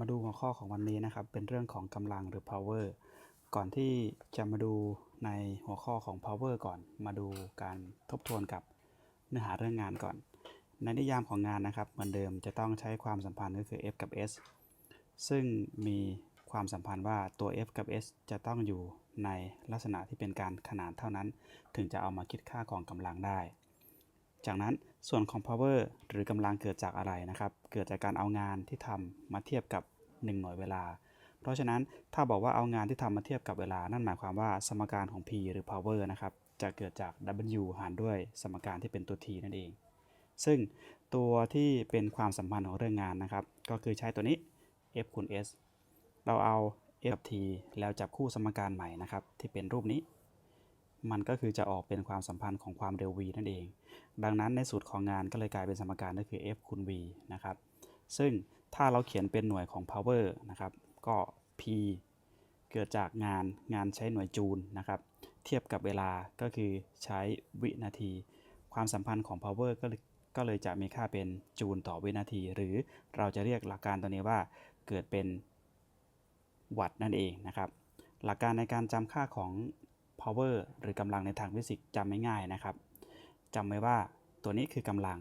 มาดูหัวข้อของวันนี้นะครับ เป็นเรื่องของกำลังหรือ power ก่อนที่จะมาดูในหัวข้อของ power ก่อน มาดูการทบทวนกับเนื้อหาเรื่องงานก่อน ในนิยามของงานนะครับ เหมือนเดิมจะต้องใช้ความสัมพันธ์ก็คือ F กับ S ซึ่งมีความสัมพันธ์ว่าตัว F กับ S จะต้องอยู่ในลักษณะที่เป็นการขนานเท่านั้น ถึงจะเอามาคิดค่าของกำลังได้ จากนั้น ส่วนของ power หรือกำลังเกิดจากอะไรนะครับ เกิดจากการเอางานที่ทำมาเทียบกับ 1 หน่วยเวลา เพราะฉะนั้นถ้าบอกว่าเอางานที่ทำมาเทียบกับเวลา นั่นหมายความว่าสมการของ P หรือ power นะครับ จะเกิดจาก W หารด้วยสมการที่เป็นตัว T นั่นเอง ซึ่งตัวที่เป็นความสัมพันธ์ของเรื่องงานนะครับ ก็คือใช้ตัวนี้ F คูณ S เราเอา F กับ T แล้วจับคู่สมการใหม่นะครับที่เป็นรูปนี้ มันก็คือจะออกเป็นความสัมพันธ์ของความเร็ว v นั่นเอง ดังนั้นในสูตรของงานก็เลยกลายเป็นสมการก็คือ F คูณ v นะครับ ซึ่งถ้าเราเขียนเป็นหน่วยของ power นะครับ ก็ P เกิดจากงานงานใช้หน่วยจูลนะครับ เทียบกับเวลาก็คือใช้วินาที ความสัมพันธ์ของ power ก็เลยก็เลยจะมีค่าเป็นจูลต่อวินาที หรือเราจะเรียกหลักการตัวนี้ว่าเกิดเป็นวัตต์นั่นเองนะครับ หลักการในการจำค่าของ power หรือกำลังในทางฟิสิกส์จำไม่ง่ายนะครับจำไว้ว่าตัวนี้คือกำลัง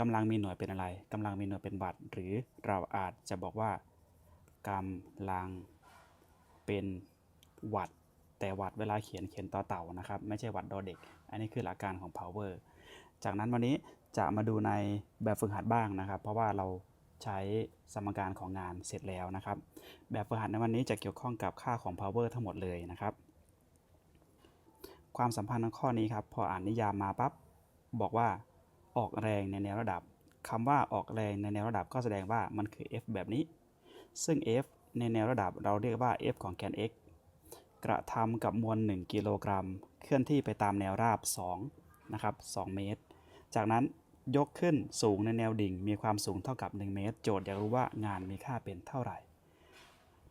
กำลังมีหน่วยเป็นอะไรกำลังมีหน่วยเป็นวัตต์หรือเราอาจจะบอกว่ากำลังเป็นวัตต์แต่วัตต์เวลาเขียนเขียนต่อเต่านะครับ ไม่ใช่วัตต์ดอเด็ก อันนี้คือหลักการของ power จากนั้นวันนี้จะมาดูในแบบฝึกหัดบ้างนะครับ เพราะว่าเราใช้สมการของงานเสร็จแล้วนะครับ แบบฝึกหัดในวันนี้จะเกี่ยวข้องกับค่าของ power ทั้งหมดเลยนะครับ ความสัมพันธ์ในข้อนี้ครับ พออ่านนิยามมาปั๊บบอกว่าออกแรงในแนวระดับคำว่าออกแรงในแนวระดับก็แสดงว่ามันคือ F แบบนี้ ซึ่ง F ในแนวระดับเราเรียกว่า F ของแกน x กระทำกับมวล 1 กิโลกรัม เคลื่อนที่ไปตามแนวราบ2นะครับ2เมตร จากนั้นยกขึ้นสูงในแนวดิ่ง มีความสูงเท่ากับ 1 เมตร โจทย์อยากรู้ว่างานมีค่าเป็นเท่าไหร่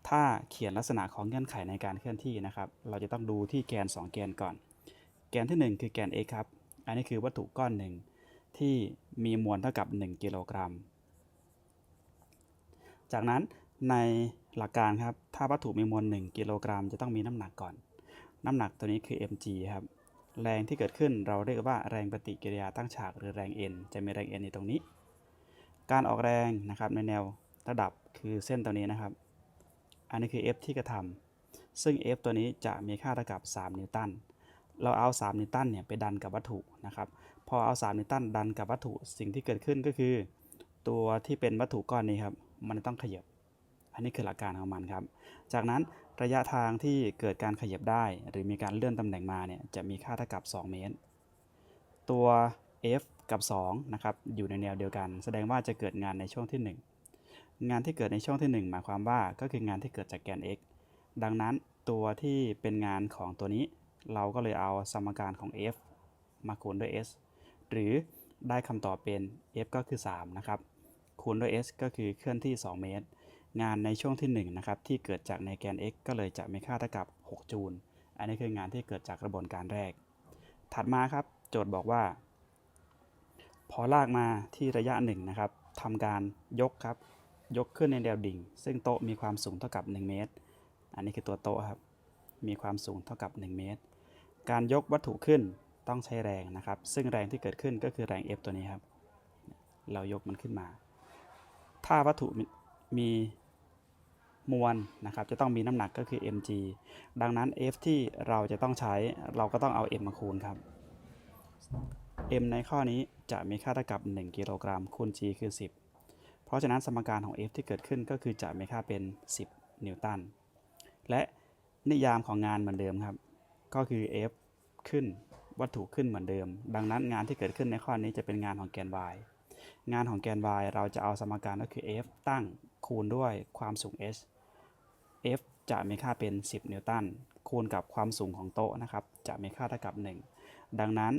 ถ้าเขียนลักษณะของเงื่อนไขในการเคลื่อนที่นะครับ เราจะต้องดูที่แกน 2 แกนก่อน แกนที่ 1 คือแกน x ครับ อันนี้คือวัตถุก้อนหนึ่งที่มีมวลเท่ากับ 1 กิโลกรัม จากนั้นในหลักการครับ ถ้าวัตถุมีมวล 1 กิโลกรัม จะต้องมีน้ำหนักก่อน น้ำหนักตัวนี้คือ mg ครับ แรงที่เกิดขึ้นเราเรียกว่าแรงปฏิกิริยาตั้งฉากหรือแรง n จะมีแรง n อยู่ตรงนี้ การออกแรงนะครับในแนวระดับคือเส้นตัวนี้นะครับ อันนี้คือ F ที่กระทำซึ่ง F ตัวนี้จะมีค่าเท่ากับ 3 นิวตัน เราเอา3นิวตันเนี่ยไปดันกับวัตถุนะครับ พอเอา3นิวตันดันกับวัตถุสิ่งที่เกิดขึ้นก็คือ ตัวที่เป็นวัตถุก้อนนี้ครับ มันต้องขยับ อันนี้คือหลักการของมันครับ จากนั้นระยะทางที่เกิดการขยับได้ หรือมีการเลื่อนตำแหน่งมาเนี่ยจะมีค่าเท่ากับ 2 เมตร ตัว F กับ 2 นะครับ อยู่ในแนวเดียวกัน แสดงว่าจะเกิดงานในช่วงที่ 1 งานที่เกิดในช่วงที่ 1 หมายความว่าก็คืองานที่เกิดจากแกน x ดังนั้นตัวที่เป็นงานของตัวนี้ เราก็เลยเอาสมการของ f มาคูณด้วย s หรือได้คำตอบเป็น f ก็คือ 3 นะครับ คูณด้วย s ก็คือเคลื่อนที่ 2 เมตร งานในช่วงที่ 1 นะครับ ที่เกิดจากในแกน x ก็เลยจะมีค่าเท่ากับ 6 จูล อันนี้คืองานที่เกิดจากกระบวนการแรก ถัดมาครับ โจทย์บอกว่า พอลากมาที่ระยะ 1 นะครับทำการยกครับ ยกขึ้นในแนวดิ่ง ซึ่งโต๊ะมีความสูงเท่ากับ 1 เมตร อันนี้คือตัวโต๊ะครับ มีความสูงเท่ากับ 1 เมตร การยกวัตถุขึ้นต้องใช้แรงนะครับ ซึ่งแรงที่เกิดขึ้นก็คือแรง F ตัวนี้ครับ เรายกมันขึ้นมา ถ้าวัตถุมีมวลนะครับ จะต้องมีน้ำหนักก็คือ mg ดังนั้น F ที่เราจะต้องใช้เราก็ต้องเอา m มาคูณครับ m ในข้อนี้จะมีค่าเท่ากับ 1 กิโลกรัมคูณ g คือ 10 เพราะฉะนั้นสมการของ F ที่เกิดขึ้นก็คือจะมีค่าเป็น 10 นิวตัน และนิยามของงานเหมือนเดิมครับ ก็คือ F ขึ้นวัตถุขึ้นเหมือนเดิม ดังนั้นงานที่เกิดขึ้นในข้อนี้จะเป็นงานของแกน y งานของแกน y เราจะเอาสมการก็คือ F ตั้งคูณด้วยความสูง h F จะมีค่าเป็น 10 นิวตันคูณกับความสูงของโต๊ะนะครับ จะมีค่าเท่ากับ 1 ดังนั้น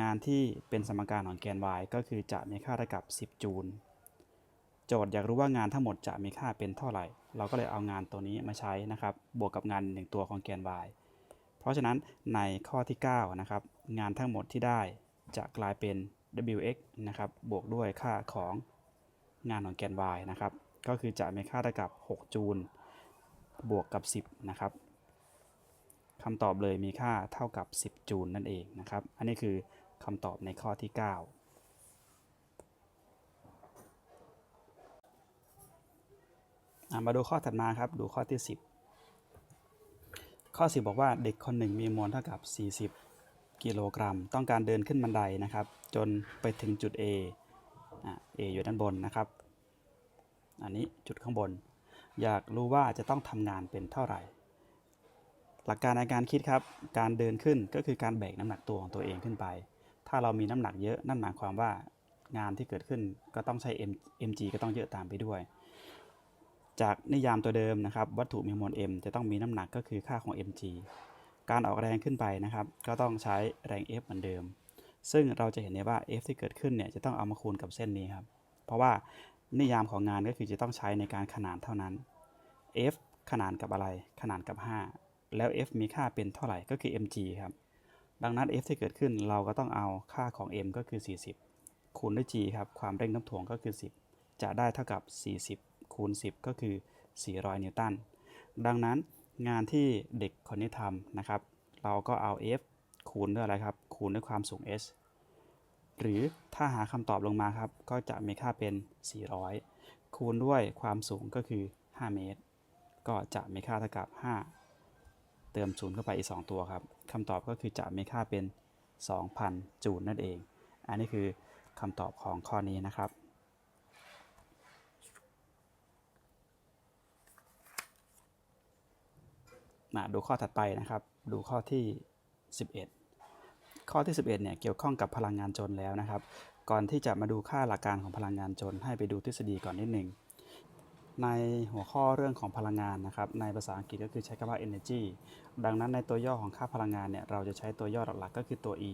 งานที่เป็นสมการของแกน y ก็คือจะมีค่าเท่ากับ 10 จูล โจทย์อยากรู้ว่างานทั้งหมดจะมีค่าเป็นเท่าไหร่ เราก็เลยเอางานตัวนี้มาใช้นะครับ บวกกับงานหนึ่งตัวของแกน y ราะฉะนั้นในข้อที่9นะครับงานทั้งหมดที่ได้จะกลายเป็น wx นะครับบวกด้วยค่าของงานของแกน y นะครับก็คือจะมีค่าเท่ากับ 6 จูลบวกกับ 10 นะครับคำตอบเลยมีค่าเท่ากับ 10 จูลนั่นเองนะครับ อันนี้คือคำตอบในข้อที่ 9 มาดูข้อถัดมาครับ ดูข้อที่ 10 ข้อ 10 บอกว่าเด็กคนหนึ่งมีมวลเท่ากับ 40 กิโลกรัม ต้องการเดินขึ้นบันไดนะครับ จนไปถึงจุด A อะ A อยู่ด้านบนนะครับ อันนี้จุดข้างบน อยากรู้ว่าจะต้องทำงานเป็นเท่าไหร่ หลักการในการคิดครับ การเดินขึ้นก็คือการแบกน้ำหนักตัวของตัวเองขึ้นไป ถ้าเรามีน้ำหนักเยอะนั่นหมายความว่างานที่เกิดขึ้นก็ต้องใช้ M mg ก็ต้องเยอะตามไปด้วย จากนิยามตัวเดิมนะครับ วัตถุมีมวล m จะต้องมีน้ำหนักก็คือค่าของ mg การออกแรงขึ้นไปนะครับ ก็ต้องใช้แรง F เหมือนเดิม ซึ่งเราจะเห็นได้ว่า F ที่เกิดขึ้นเนี่ยจะต้องเอามาคูณกับเส้นนี้ครับ เพราะว่านิยามของงานก็คือจะต้องใช้ในการขนานเท่านั้น F ขนานกับอะไร ขนานกับ 5 แล้ว F มีค่าเป็นเท่าไหร่ก็คือ mg ครับ ดังนั้น F ที่เกิดขึ้นเราก็ต้องเอาค่าของ m ก็คือ 40 คูณด้วย g ครับ ความเร่งน้ำถ่วงก็คือ 10 จะได้เท่ากับ 40 คูณ 10 ก็คือ 400 นิวตัน ดังนั้นงานที่เด็กคนนี้ทำนะครับ เราก็เอา F คูณด้วยอะไรครับ คูณด้วยความสูง h หรือถ้าหาคำตอบลงมาครับ ก็จะมีค่าเป็น 400 คูณด้วยความสูงก็คือ 5 เมตร ก็จะมีค่าเท่ากับ 5 เติมศูนย์เข้าไปอีก 2 ตัวครับคำตอบก็คือจะมีค่าเป็น 2,000 จูลนั่นเอง อันนี้คือคำตอบของข้อนี้นะครับ มาดูข้อถัดไปนะครับ ดูข้อที่ 11 ข้อที่ 11เนี่ยเกี่ยวข้องกับพลังงานจนแล้วนะครับ ก่อนที่จะมาดูค่าหลักการของพลังงานจน ให้ไปดูทฤษฎีก่อนนิดหนึ่งในหัวข้อเรื่องของพลังงานนะครับ ในภาษาอังกฤษก็คือใช้คำว่า energy ดังนั้นในตัวย่อของค่าพลังงานเนี่ยเราจะใช้ตัวย่อหลักๆก็คือตัว E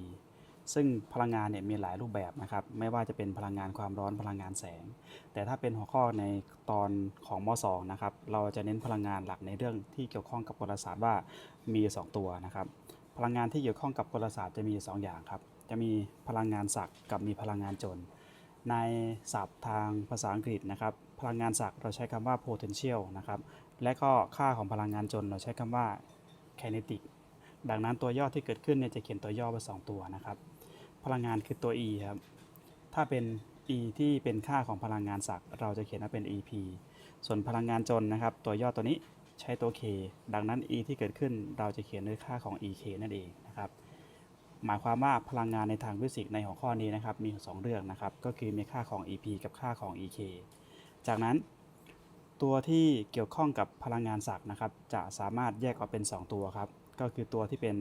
ซึ่งพลังงานเนี่ยมีหลายรูปแบบนะครับ ไม่ว่าจะเป็นพลังงานความร้อนพลังงานแสง แต่ถ้าเป็นหัวข้อในตอนของม .2 นะครับ เราจะเน้นพลังงานหลักในเรื่องที่เกี่ยวข้องกับกลศาสตร์ว่ามี 2 ตัวนะครับ พลังงานที่เกี่ยวข้องกับกลศาสตร์จะมี 2 อย่างครับ จะมีพลังงานศักด์กับมีพลังงานจน ในศัพท์ทางภาษาอังกฤษนะครับ พลังงานศักด์เราใช้คำว่า potential นะครับ และก็ค่าของพลังงานจนเราใช้คำว่า kinetic ดังนั้นตัวย่อที่เกิดขึ้นเนี่ยจะเขียนตัวย่อไว้สองตัวนะครับ พลังงานคือตัว e ครับ ถ้าเป็น e ที่เป็นค่าของพลังงานศักดิ์เราจะเขียนว่าเป็น ep ส่วนพลังงานจนนะครับ ตัวย่อตัวนี้ใช้ตัว k ดังนั้น e ที่เกิดขึ้นเราจะเขียนด้วยค่าของ ek นั่นเองนะครับ หมายความว่าพลังงานในทางฟิสิกส์ในหัวข้อนี้นะครับ มี 2 เรื่องนะครับ ก็คือมีค่าของ ep กับค่าของ ek จากนั้น ตัวที่เกี่ยวข้องกับพลังงานศักดิ์นะครับ จะสามารถแยกออกเป็น 2 ตัวครับ ก็คือตัวที่เป็น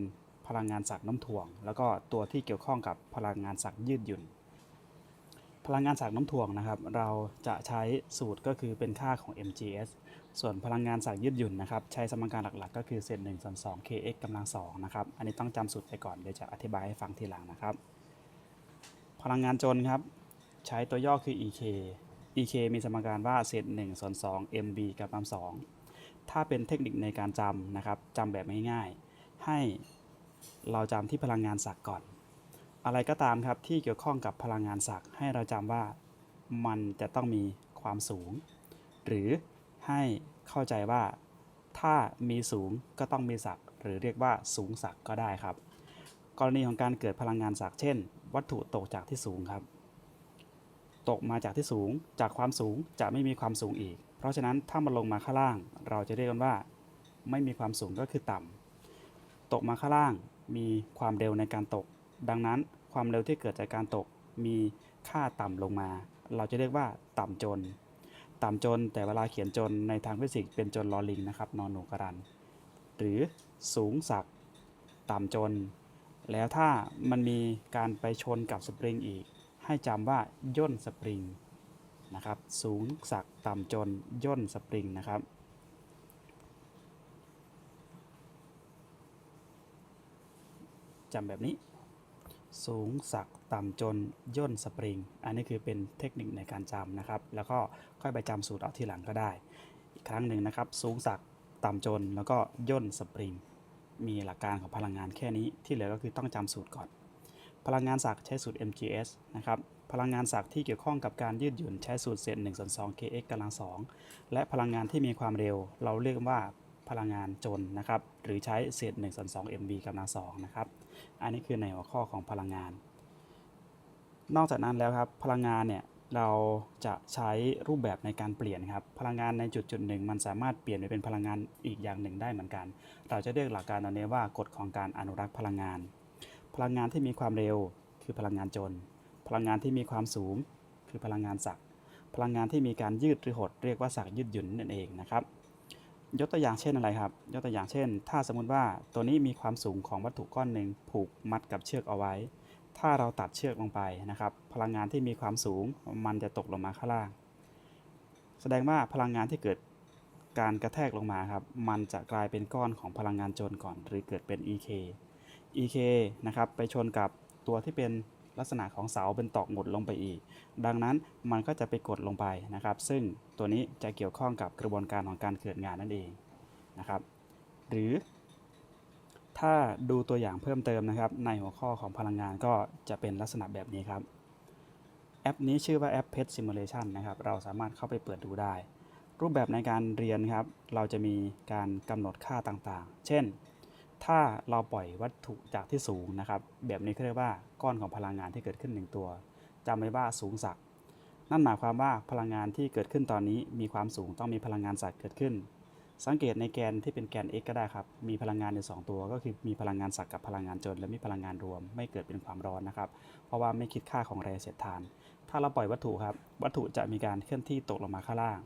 ลังงานศักน้ำถ่วง แล้วก็ตัวที่เกี่ยวข้องกับพลังงานศักยืดหยุ่น พลังงานศักน้ำถ่วงนะครับ เราจะใช้สูตรก็คือเป็นค่าของ mgs ส่วนพลังงานศักยืดหยุ่นนะครับ ใช้สมการหลักๆ ก็คือเศษ1ส่วน2 kx กำลัง2นะครับ อันนี้ต้องจำสูตรไปก่อนเดี๋ยวจะอธิบายให้ฟังทีหลังนะครับ พลังงานจนครับ ใช้ตัวย่อคือ ek ek มีสมการว่าเศษ1ส่วน2 mv กำลัง2ถ้าเป็นเทคนิคในการจำนะครับจำแบบง่ายๆ ให้ เราจำที่พลังงานศักดิ์ก่อน อะไรก็ตามครับที่เกี่ยวข้องกับพลังงานศักดิ์ให้เราจำว่ามันจะต้องมีความสูง หรือให้เข้าใจว่าถ้ามีสูงก็ต้องมีศักดิ์หรือเรียกว่าสูงศักดิ์ก็ได้ครับ กรณีของการเกิดพลังงานศักดิ์เช่น วัตถุตกจากที่สูงครับ ตกมาจากที่สูงจากความสูงจะไม่มีความสูงอีก เพราะฉะนั้นถ้ามันลงมาข้างล่าง เราจะเรียกกันว่า ไม่มีความสูงก็คือต่ำตกมาข้างล่าง มีความเร็วในการตก ดังนั้นความเร็วที่เกิดจากการตกมีค่าต่ำลงมา เราจะเรียกว่าต่ำจน ต่ำจนแต่เวลาเขียนจนในทางฟิสิกส์เป็นจนลอลิงนะครับนอนหนูกระรัน หรือสูงสักต่ำจน แล้วถ้ามันมีการไปชนกับสปริงอีก ให้จำว่าย่นสปริงนะครับ สูงสักต่ำจนย่นสปริงนะครับ จำแบบนี้ สูงสักต่ำจนย่นสปริง อันนี้คือเป็นเทคนิคในการจำนะครับ แล้วก็ค่อยไปจำสูตรเอาทีหลังก็ได้ อีกครั้งหนึ่งนะครับ สูงสักต่ำจนแล้วก็ย่นสปริง มีหลักการของพลังงานแค่นี้ที่เหลือก็คือต้องจำสูตรก่อน พลังงานศักใช้สูตร mgs นะครับพลังงานศักที่เกี่ยวข้องกับการยืดหยุ่นใช้สูตรเศษ1ส่วน2 kx กำลัง 2 และพลังงานที่มีความเร็ว เราเรียกว่าพลังงานจนนะครับ หรือใช้เศษ1ส่วน2 mv กำลัง2นะครับ อันนี้คือในหัวข้อของพลังงาน นอกจากนั้นแล้วครับพลังงานเนี่ยเราจะใช้รูปแบบในการเปลี่ยนครับพลังงานในจุดจุดหนึ่งมันสามารถเปลี่ยนไปเป็นพลังงานอีกอย่างหนึ่งได้เหมือนกัน เราจะเรียกหลักการตัวนี้ว่ากฎของการอนุรักษ์พลังงาน พลังงานที่มีความเร็วคือพลังงานจน พลังงานที่มีความสูงคือพลังงานศักพลังงานที่มีการยืดหรือหดเรียกว่าศักยืดหยุ่นนั่นเองนะครับ ยกตัวอย่างเช่นอะไรครับ ยกตัวอย่างเช่น ถ้าสมมติว่าตัวนี้มีความสูงของวัตถุก้อนหนึ่งผูกมัดกับเชือกเอาไว้ ถ้าเราตัดเชือกลงไปนะครับ พลังงานที่มีความสูงมันจะตกลงมาข้างล่าง แสดงว่าพลังงานที่เกิดการกระแทกลงมาครับ มันจะกลายเป็นก้อนของพลังงานจนก่อน หรือเกิดเป็น EK EK นะครับ ไปชนกับตัวที่เป็น ลักษณะของเสาเป็นตอกหมุดลงไปอีก ดังนั้นมันก็จะไปกดลงไปนะครับ ซึ่งตัวนี้จะเกี่ยวข้องกับกระบวนการของการเกิดงานนั่นเองนะครับ หรือ ถ้าดูตัวอย่างเพิ่มเติมนะครับ ในหัวข้อของพลังงานก็จะเป็นลักษณะแบบนี้ครับแอปนี้ชื่อว่าแอป Pet Simulation นะครับ เราสามารถเข้าไปเปิดดูได้ รูปแบบในการเรียนครับ เราจะมีการกำหนดค่าต่างๆ เช่น ถ้าเราปล่อยวัตถุจากที่สูงนะครับ แบบนี้เขาเรียกว่าก้อนของพลังงานที่เกิดขึ้นหนึ่งตัวจำไว้ว่าสูงสักนั่นหมายความว่าพลังงานที่เกิดขึ้นตอนนี้มีความสูงต้องมีพลังงานสักเกิดขึ้น สังเกตในแกนที่เป็นแกน x ก็ได้ครับ มีพลังงานอยู่สองตัว ก็คือมีพลังงานสักกับพลังงานจน และมีพลังงานรวม ไม่เกิดเป็นความร้อนนะครับ เพราะว่าไม่คิดค่าของแรงเสียดทาน ถ้าเราปล่อยวัตถุครับ วัตถุจะมีการเคลื่อนที่ตกลงมาข้างล่าง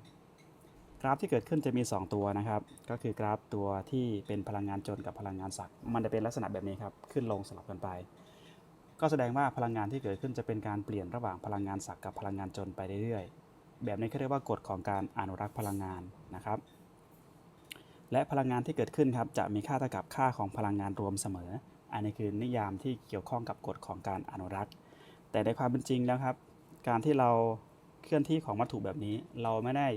ราฟที่เกิดขึ้นจะมี 2 ตัวนะครับ ก็คือกราฟตัวที่เป็นพลังงานจนกับพลังงานสักมันจะเป็นลักษณะแบบนี้ครับ ขึ้นลงสลับกันไป ก็แสดงว่าพลังงานที่เกิดขึ้นจะเป็นการเปลี่ยนระหว่างพลังงานสักกับพลังงานจนไปเรื่อยๆ แบบนี้เขาเรียกว่ากฎของการอนุรักษ์พลังงานนะครับ และพลังงานที่เกิดขึ้นครับจะมีค่าเท่ากับค่าของพลังงานรวมเสมอ อันนี้คือนิยามที่เกี่ยวข้องกับกฎของการอนุรักษ์ แต่ในความเป็นจริงแล้วครับ การที่เราเคลื่อนที่ของวัตถุแบบนี้เราไม่ได้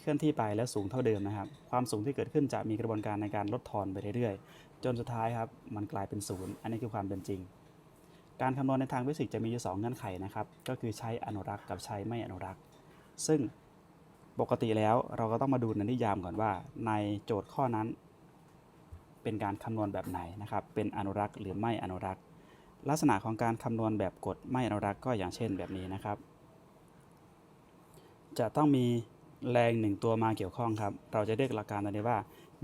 เคลื่อนที่ไปแล้วสูงเท่าเดิมนะครับ ความสูงที่เกิดขึ้นจะมีกระบวนการในการลดทอนไปเรื่อยๆ จนสุดท้ายครับมันกลายเป็นศูนย์อันนี้คือความเป็นจริง การคำนวณในทางฟิสิกส์จะมีอยู่สองเงื่อนไขนะครับ ก็คือใช้อนุรักษ์กับใช้ไม่อนุรักษ์ ซึ่งปกติแล้วเราก็ต้องมาดูในนิยามก่อนว่า ในโจทย์ข้อนั้น เป็นการคำนวณแบบไหนนะครับ เป็นอนุรักษ์หรือไม่อนุรักษ์ ลักษณะของการคำนวณแบบกฎไม่อนุรักษ์ก็อย่างเช่นแบบนี้นะครับ จะต้องมี แรงหนึ่งตัวมาเกี่ยวข้องครับ เราจะเรียกหลักการตัวนี้ว่า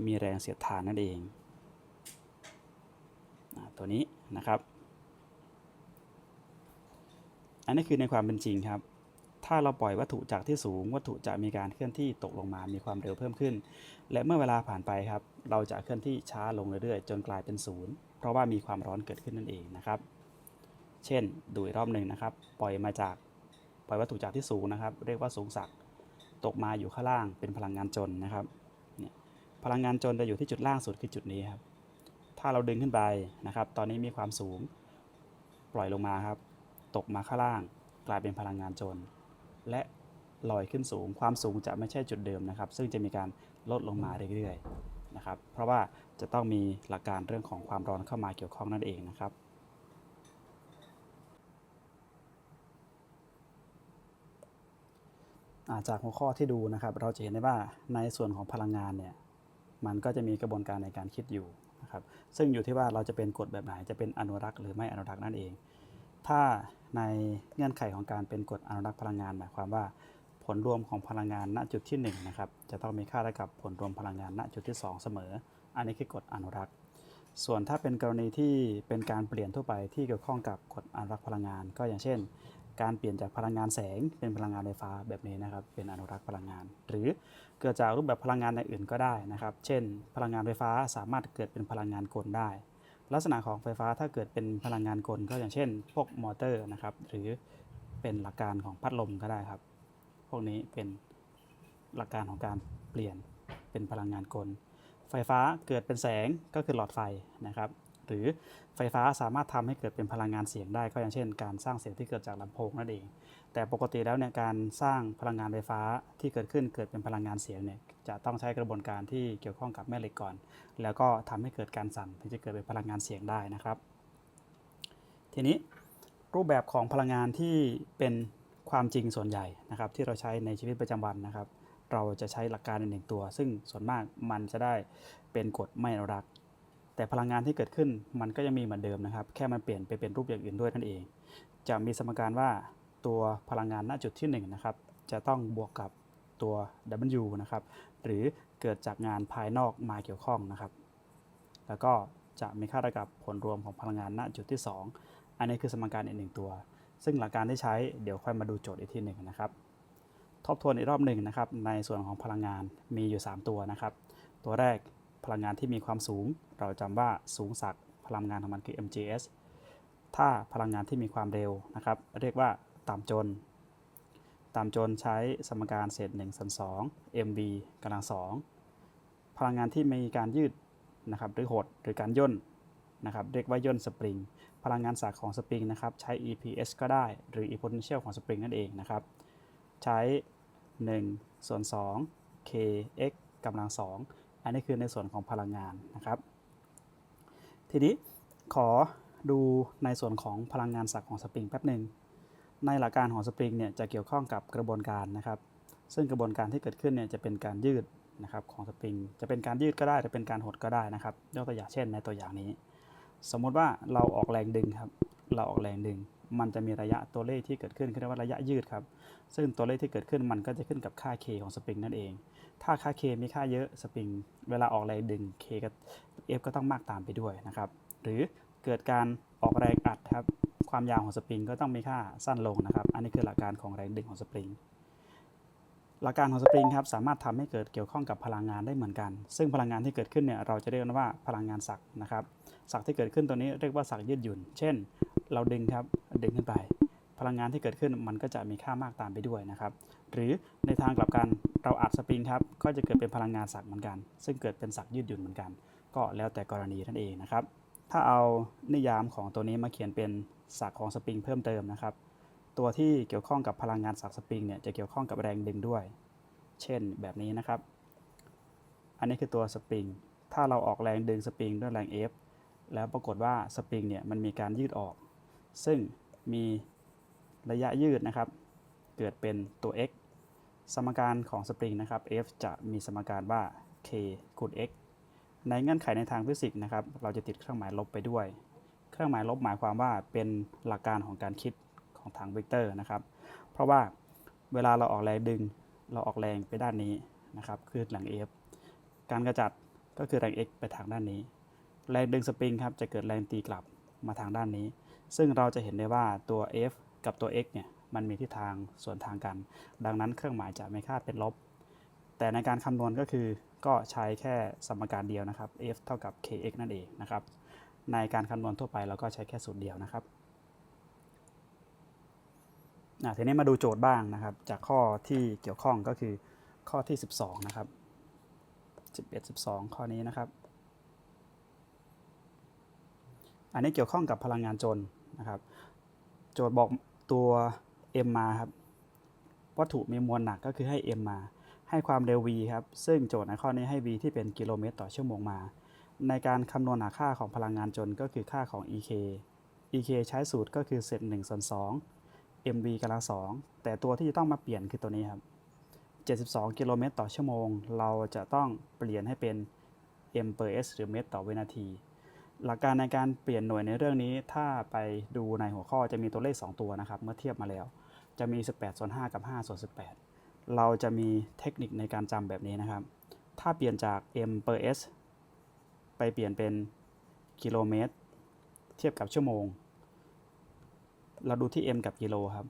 มีแรงเสียดทานนั่นเอง ตัวนี้นะครับ อันนี้คือในความเป็นจริงครับ ถ้าเราปล่อยวัตถุจากที่สูง วัตถุจะมีการเคลื่อนที่ตกลงมา มีความเร็วเพิ่มขึ้น และเมื่อเวลาผ่านไปครับ เราจะเคลื่อนที่ช้าลงเรื่อยๆ จนกลายเป็นศูนย์ เพราะว่ามีความร้อนเกิดขึ้นนั่นเองนะครับ เช่น ดูอีกรอบหนึ่งนะครับ ปล่อยมาจากปล่อยวัตถุจากที่สูงนะครับ เรียกว่าสูงสัก ตกมาอยู่ข้างล่างเป็นพลังงานจนนะครับเนี่ยพลังงานจนจะอยู่ที่จุดล่างสุดคือจุดนี้ครับ ถ้าเราดึงขึ้นไปนะครับ ตอนนี้มีความสูงปล่อยลงมาครับ ตกมาข้างล่าง กลายเป็นพลังงานจน และลอยขึ้นสูง ความสูงจะไม่ใช่จุดเดิมนะครับ ซึ่งจะมีการลดลงมาเรื่อยๆนะครับ เพราะว่าจะต้องมีหลักการเรื่องของความร้อนเข้ามาเกี่ยวข้องนั่นเองนะครับ อ่า จากหัวข้อที่ดูนะครับ เราจะเห็นได้ว่าในส่วนของพลังงานเนี่ยมันก็จะมีกระบวนการในการคิดอยู่นะครับซึ่งอยู่ที่ว่าเราจะเป็นกฎแบบไหนจะเป็นอนุรักษ์หรือไม่อนุรักษ์นั่นเอง ถ้าในเงื่อนไขของการเป็นกฎอนุรักษ์พลังงานหมายความว่า ผลรวมของพลังงานณจุดที่1นะครับจะต้องมีค่าเท่ากับผลรวมพลังงานณจุดที่ 2 เสมอ อันนี้คือกฎอนุรักษ์ ส่วนถ้าเป็นกรณีที่เป็นการเปลี่ยนทั่วไปที่เกี่ยวข้องกับกฎอนุรักษ์พลังงาน ก็อย่างเช่น การเปลี่ยนจากพลังงานแสงเป็นพลังงานไฟฟ้าแบบนี้นะครับเป็นอนุรักษ์พลังงาน หรือเกิดจากรูปแบบพลังงานในอื่นก็ได้นะครับ เช่น พลังงานไฟฟ้าสามารถเกิดเป็นพลังงานกลได้ ลักษณะของไฟฟ้าถ้าเกิดเป็นพลังงานกลก็อย่างเช่น พวกมอเตอร์นะครับหรือเป็นหลักการของพัดลมก็ได้ครับ พวกนี้เป็นหลักการของการเปลี่ยนเป็นพลังงานกล ไฟฟ้าเกิดเป็นแสงก็คือหลอดไฟนะครับ หรือไฟฟ้าสามารถทำให้เกิดเป็นพลังงานเสียงได้ก็อย่างเช่น การสร้างเสียงที่เกิดจากลำโพงนั่นเอง แต่ปกติแล้วเนี่ยการสร้างพลังงานไฟฟ้าที่เกิดขึ้นเกิดเป็นพลังงานเสียงเนี่ยจะต้องใช้กระบวนการที่เกี่ยวข้องกับแม่เหล็กก่อน แล้วก็ทำให้เกิดการสั่นถึงจะเกิดเป็นพลังงานเสียงได้นะครับ ทีนี้รูปแบบของพลังงานที่เป็นความจริงส่วนใหญ่นะครับ ที่เราใช้ในชีวิตประจำวันนะครับ เราจะใช้หลักการหนึ่งตัว ซึ่งส่วนมากมันจะได้เป็นกฎไม่รัก แต่พลังงานที่เกิดขึ้นมันก็ยังมีเหมือนเดิมนะครับ แค่มันเปลี่ยนไปเป็นรูปอย่างอื่นด้วยนั่นเอง จะมีสมการว่าตัวพลังงานณจุดที่1นะครับจะต้องบวกกับตัว W นะครับหรือเกิดจากงานภายนอกมาเกี่ยวข้องนะครับ แล้วก็จะมีค่าเท่ากับผลรวมของพลังงานณจุดที่ 2 อันนี้คือสมการอีกหนึ่งตัว ซึ่งหลักการที่ใช้เดี๋ยวค่อยมาดูโจทย์อีกทีหนึ่งนะครับทบทวนอีกรอบหนึ่งนะครับในส่วนของพลังงานมีอยู่ 3 ตัวนะครับ ตัวแรก พลังงานที่มีความสูง เราจำว่าสูงสักพลังงานของมันคือ mgs ถ้าพลังงานที่มีความเร็วนะครับ เรียกว่าต่ำจน ต่ำจนใช้สมการเศษ1ส่วน2 mv กำลัง2พลังงานที่มีการยืดนะครับหรือหดหรือการย่นนะครับเรียกว่าย่นสปริง พลังงานสากของสปริงนะครับใช้ EPS ก็ได้หรือ e potential ของสปริงนั่นเองนะครับ ใช้1ส่วน2 kx กำลัง2 อันนี้คือในส่วนของพลังงานนะครับ ทีนี้ขอดูในส่วนของพลังงานสักของสปริงแป๊บหนึ่งในหลักการของสปริงเนี่ยจะเกี่ยวข้องกับกระบวนการนะครับ ซึ่งกระบวนการที่เกิดขึ้นเนี่ยจะเป็นการยืดนะครับของสปริง จะเป็นการยืดก็ได้หรือเป็นการหดก็ได้นะครับยกตัวอย่างเช่นในตัวอย่างนี้ สมมุติว่าเราออกแรงดึงครับ เราออกแรงดึง มันจะมีระยะตัวเลขที่เกิดขึ้นเรียกว่าระยะยืดครับ ซึ่งตัวเลขที่เกิดขึ้นมันก็จะขึ้นกับค่า k ของสปริงนั่นเอง ถ้าค่า k มีค่าเยอะสปริงเวลาออกแรงดึง k กับ f ก็ต้องมากตามไปด้วยนะครับ หรือเกิดการออกแรงอัดครับ ความยาวของสปริงก็ต้องมีค่าสั้นลงนะครับ อันนี้คือหลักการของแรงดึงของสปริงหลักการของสปริงครับสามารถทำให้เกิดเกี่ยวข้องกับพลังงานได้เหมือนกัน ซึ่งพลังงานที่เกิดขึ้นเนี่ยเราจะเรียกว่าพลังงานสักนะครับ สักที่เกิดขึ้นตัวนี้เรียกว่าสักยืดหยุ่น เช่น เราดึงครับดึงขึ้นไป พลังงานที่เกิดขึ้นมันก็จะมีค่ามากตามไปด้วยนะครับ หรือในทางกลับกันเราอัดสปริงครับก็จะเกิดเป็นพลังงานสักเหมือนกัน ซึ่งเกิดเป็นสักยืดหยุ่นเหมือนกัน ก็แล้วแต่กรณีนั่นเองนะครับ ถ้าเอานิยามของตัวนี้มาเขียนเป็นสักของสปริงเพิ่มเติมนะครับตัวที่เกี่ยวข้องกับพลังงานสักสปริงเนี่ยจะเกี่ยวข้องกับแรงดึงด้วย เช่นแบบนี้นะครับ อันนี้คือตัวสปริง ถ้าเราออกแรงดึงสปริงด้วยแรง F แล้วปรากฏว่าสปริงเนี่ยมันมีการยืดออก ซึ่งมีระยะยืดนะครับ เกิดเป็นตัว x สมการของสปริงนะครับ F จะมีสมการว่า k คูณ x ในเงื่อนไขในทางฟิสิกส์นะครับ เราจะติดเครื่องหมายลบไปด้วย เครื่องหมายลบหมายความว่าเป็นหลักการของการคิดของทางเวกเตอร์นะครับ เพราะว่าเวลาเราออกแรงดึง เราออกแรงไปด้านนี้นะครับ คือแรง F การกระจัดก็คือแรง x ไปทางด้านนี้ แรงดึงสปริงครับจะเกิดแรงตีกลับมาทางด้านนี้ ซึ่งเราจะเห็นได้ว่าตัว F กับตัว x เนี่ยมันมีทิศทางส่วนทางกัน ดังนั้นเครื่องหมายจะไม่ค่าเป็นลบ แต่ในการคำนวณก็คือก็ใช้แค่สมการเดียวนะครับ f เท่ากับ kx นั่นเองนะครับ ในการคำนวณทั่วไปเราก็ใช้แค่สูตรเดียวนะครับทีนี้มาดูโจทย์บ้างนะครับ จากข้อที่เกี่ยวข้องก็คือข้อที่ 12 นะครับ 11 12 ข้อนี้นะครับ อันนี้เกี่ยวข้องกับพลังงานจนนะครับ โจทย์บอกตัว m มาครับ วัตถุมีมวลหนักก็คือให้ m มา ให้ความเร็ว v ครับ ซึ่งโจทย์ในข้อนี้ให้ v ที่เป็นกิโลเมตรต่อชั่วโมงมา ในการคำนวณหาค่าของพลังงานจนก็คือค่าของ ek ek ใช้สูตรก็คือเศษ1ส่วน2 mv กำลัง2แต่ตัวที่จะต้องมาเปลี่ยนคือตัวนี้ครับ 72 กิโลเมตรต่อชั่วโมง เราจะต้องเปลี่ยนให้เป็น m per s หรือเมตรต่อวินาที หลักการในการเปลี่ยนหน่วยในเรื่องนี้ถ้าไปดูในหัวข้อจะมีตัวเลข 2 ตัวนะครับ เมื่อเทียบมาแล้ว จะมี 18ส่วน5กับ5ส่วน18 เราจะมีเทคนิคในการจำแบบนี้นะครับ ถ้าเปลี่ยนจาก m per s ไปเปลี่ยนเป็นกิโลเมตร เทียบกับชั่วโมง เราดูที่ m กับกิโลครับ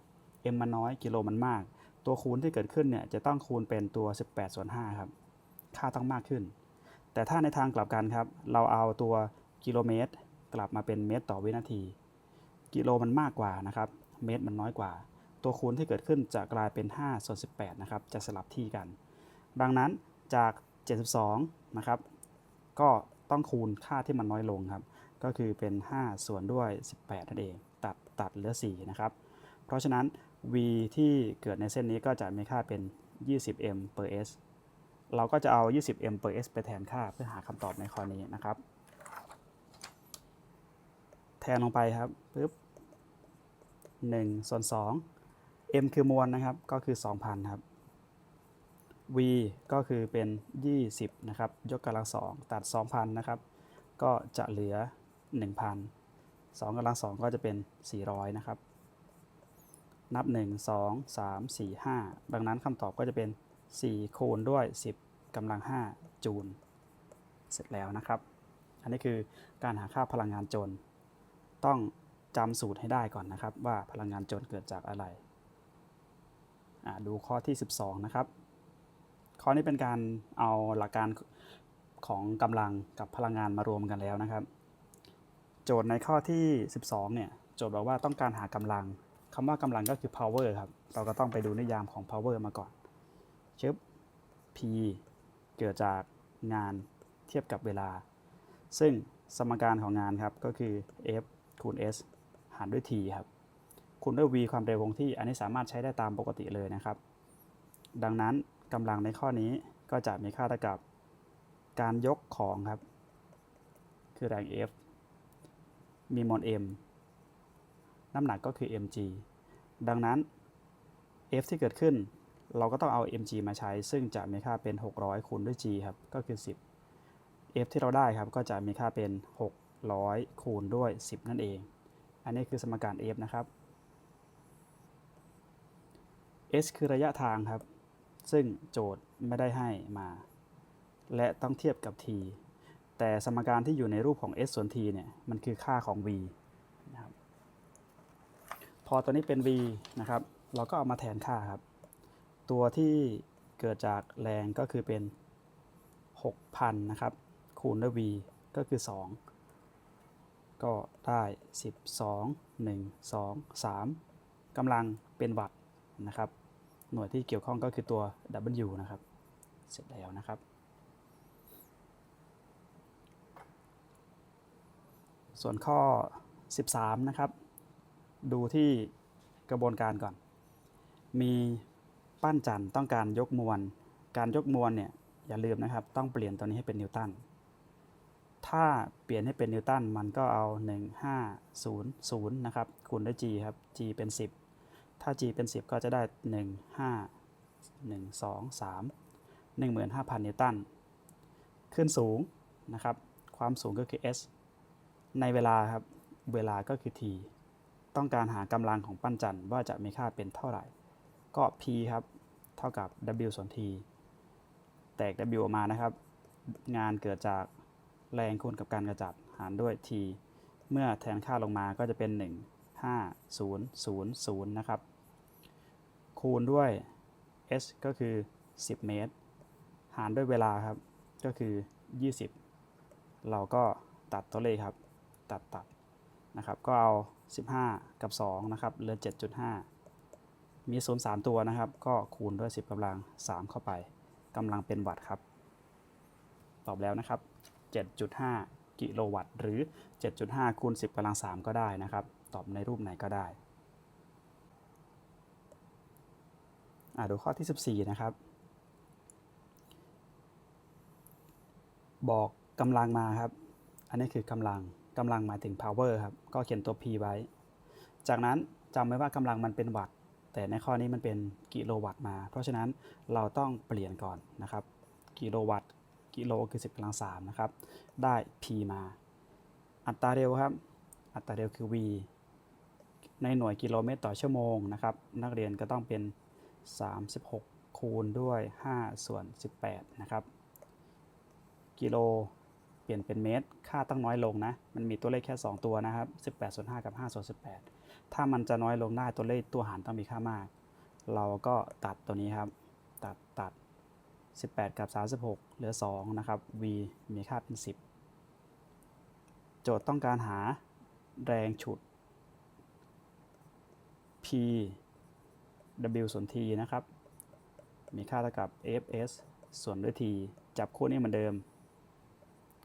m มันน้อยกิโลมันมาก ตัวคูณที่เกิดขึ้นเนี่ยจะต้องคูณเป็นตัว 18ส่วน5ครับ ค่าต้องมากขึ้น แต่ถ้าในทางกลับกันครับ เราเอาตัว กิโลเมตร กลับมาเป็นเมตรต่อวินาที กิโลมันมากกว่านะครับ เมตรมันน้อยกว่า ตัวคูณที่เกิดขึ้นจะกลายเป็น5ส่วน18นะครับ จะสลับที่กัน ดังนั้นจาก 72 นะครับ ก็ต้องคูณค่าที่มันน้อยลงครับ ก็คือเป็น 5 ส่วนด้วย 18 นั่นเอง ตัดตัดเหลือ 4 นะครับ เพราะฉะนั้น v ที่เกิดในเส้นนี้ก็จะมีค่าเป็น 20m per s เราก็จะเอา 20m per s ไปแทนค่าเพื่อหาคำตอบในข้อนี้นะครับ แทนลงไปครับปึ๊บ1ส่วน2 m คือมวลนะครับ ก็คือ 2,000 ครับ v ก็คือเป็น 20 นะครับ ยกกำลังสองตัด 2,000 นะครับ ก็จะเหลือ 1,000 2กำลังสองก็จะเป็น 400 นะครับ นับ 1 2 3 4 5 ดังนั้นคำตอบก็จะเป็น 4 คูณด้วย 10กำลัง 5 จูล เสร็จแล้วนะครับ อันนี้คือการหาค่าพลังงานจน ต้องจำสูตรให้ได้ก่อนนะครับ ว่าพลังงานจนเกิดจากอะไร ดูข้อที่ 12 นะครับ ข้อนี้เป็นการเอาหลักการของกำลังกับพลังงานมารวมกันแล้วนะครับ โจทย์ในข้อที่ 12 เนี่ย โจทย์บอกว่าต้องการหากำลังคำว่ากำลังก็คือ power ครับ เราก็ต้องไปดูนิยามของ power มาก่อนเชึบ p เกิดจากงานเทียบกับเวลา ซึ่งสมการของงานครับก็คือ f คูณ s หารด้วย t ครับ คูณด้วย v ความเร็วคงที่ อันนี้สามารถใช้ได้ตามปกติเลยนะครับ ดังนั้นกำลังในข้อนี้ก็จะมีค่าเท่ากับการยกของครับ คือแรง F มีมวล m น้ำหนักก็คือ mg ดังนั้น F ที่เกิดขึ้น เราก็ต้องเอา mg มาใช้ ซึ่งจะมีค่าเป็น 600คูณด้วย g ครับ ก็คือ 10 F ที่เราได้ครับ ก็จะมีค่าเป็น 600 คูณด้วย 10 นั่นเอง อันนี้คือสมการ F นะครับ S คือระยะทางครับ ซึ่งโจทย์ไม่ได้ให้มา และต้องเทียบกับ t แต่สมการที่อยู่ในรูปของ s ส่วน t เนี่ย มันคือค่าของ v นะครับ พอตัวนี้เป็น v นะครับ เราก็เอามาแทนค่าครับ ตัวที่เกิดจากแรงก็คือเป็น 6,000 นะครับ คูณด้วย v ก็คือ 2 ก็ได้ 12 1 2 3กำลังเป็นวัตต์นะครับ หน่วยที่เกี่ยวข้องก็คือตัว W นะครับ เสร็จแล้วนะครับ ส่วนข้อ 13 นะครับ ดูที่กระบวนการก่อน มีปั้นจันต้องการยกมวล การยกมวลเนี่ยอย่าลืมนะครับ ต้องเปลี่ยนตัวนี้ให้เป็นนิวตัน ถ้าเปลี่ยนให้เป็นนิวตันมันก็เอา 1500 นะครับ คูณด้วย g ครับ g เป็น 10 ถ้า g เป็น 10 ก็จะได้ 1 5 1 2 3 15,000 นิวตัน ขึ้นสูงนะครับ ความสูงก็คือ s ในเวลาครับ เวลาก็คือ t ต้องการหากำลังของปั้นจันทร์ว่าจะมีค่าเป็นเท่าไหร่ ก็ p ครับ เท่ากับ w ส่วน t แตก w ออกมานะครับ งานเกิดจาก แรงคูณกับการกระจัดหารด้วย t เมื่อแทนค่าลงมาก็จะเป็น 1 5 0 0 0 นะครับ คูณด้วย s ก็คือ 10 เมตร หารด้วยเวลาครับ ก็คือ 20 เราก็ตัดตัวเลขครับ ตัดตัดนะครับ ก็เอา 15 กับ 2 นะครับ เหลือ 7.5 มี 0 3 ตัวนะครับ ก็คูณด้วย 10กำลัง 3 เข้าไปกำลังเป็นวัตต์ครับ ตอบแล้วนะครับ 7.5 กิโลวัตต์ หรือ 7.5 คูณ 10กำลัง 3 ก็ได้นะครับ ตอบในรูปไหนก็ได้ดูข้อที่ 14 นะครับ บอกกำลังมาครับ อันนี้คือกำลังกำลังหมายถึง power ครับ ก็เขียนตัว p ไว้ จากนั้นจำไว้ว่ากำลังมันเป็นวัตต์ แต่ในข้อนี้มันเป็นกิโลวัตต์มา เพราะฉะนั้นเราต้องเปลี่ยนก่อนนะครับ กิโลวัตต์ กิโลคือ 10กำลัง3นะครับ ได้ p มา อัตราเร็วครับ อัตราเร็วคือ v ในหน่วยกิโลเมตรต่อชั่วโมงนะครับ นักเรียนก็ต้องเป็น 36 คูณด้วย 5 ส่วน 18 นะครับ กิโลเปลี่ยนเป็นเมตร ค่าต้องน้อยลงนะ มันมีตัวเลขแค่ 2 ตัวนะครับ 18ส่วน5กับ5ส่วน18 ถ้ามันจะน้อยลงได้ตัวเลขตัวหารต้องมีค่ามาก เราก็ตัดตัวนี้ครับ 18 กับ 36 เหลือ 2 นะครับ v มีค่าเป็น 10 โจทย์ต้องการหาแรงฉุด p w ส่วน t นะครับ มีค่าเท่ากับ fs ส่วนด้วย t จับคู่นี้เหมือนเดิม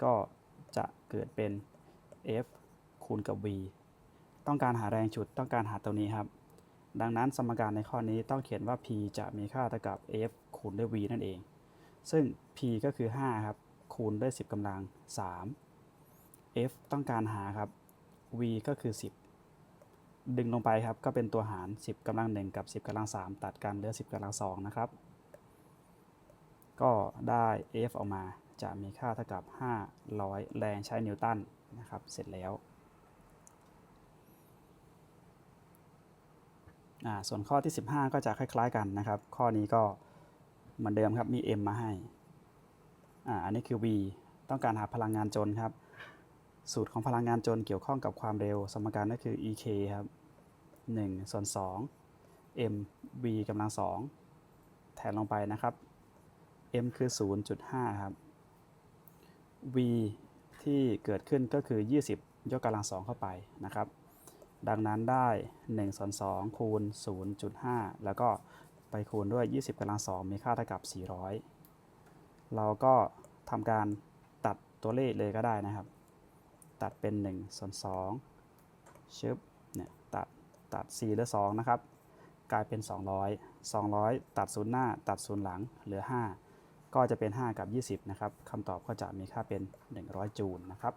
ก็จะเกิดเป็น f คูณกับ v ต้องการหาแรงฉุดต้องการหาตัวนี้ครับ ดังนั้นสมการในข้อนี้ต้องเขียนว่า p จะมีค่าเท่ากับ f คูณด้วย v นั่นเอง ซึ่ง p ก็คือ 5 ครับ คูณด้วย 10กำลัง 3 f ต้องการหาครับ v ก็คือ 10 ดึงลงไปครับ ก็เป็นตัวหาร 10กำลังหนึ่งกับ 10กำลังสามตัดกันเหลือ 10กำลังสองนะครับ ก็ได้ F ออกมาจะมีค่าเท่ากับ 500 แรงใช้นิวตันนะครับ เสร็จแล้วอ่าส่วนข้อที่ 15 ก็จะคล้าย ๆ กันนะครับ ข้อนี้ก็ เหมือนเดิมครับมี M มาให้อ่าอันนี้คือ V ต้องการหาพลังงานจนครับ สูตรของพลังงานจนเกี่ยวข้องกับความเร็ว สมการก็คือ EK ครับ 1 ส่วน 2 m v กำลัง 2 แทนลงไปนะครับ m คือ 0.5 ครับ v ที่เกิดขึ้นก็คือ 20 ยกกำลัง 2 เข้าไปนะครับ ดังนั้นได้ 1 ส่วน 2 คูณ 0.5 แล้วก็ ไปคูณด้วย 20กำลัง2มีค่าเท่ากับ 400 เราก็ทำการตัดตัวเลขเลยก็ได้นะครับ ตัดเป็น1ส่วน2ชึบเนี่ยตัดตัด 4 เหลือ 2 นะครับ กลายเป็น 200 200 ตัดศูนย์หน้า ตัดศูนย์หลังเหลือ 5 ก็จะเป็น 5 กับ 20 นะครับคำตอบก็จะมีค่าเป็น 100 จูลนะครับ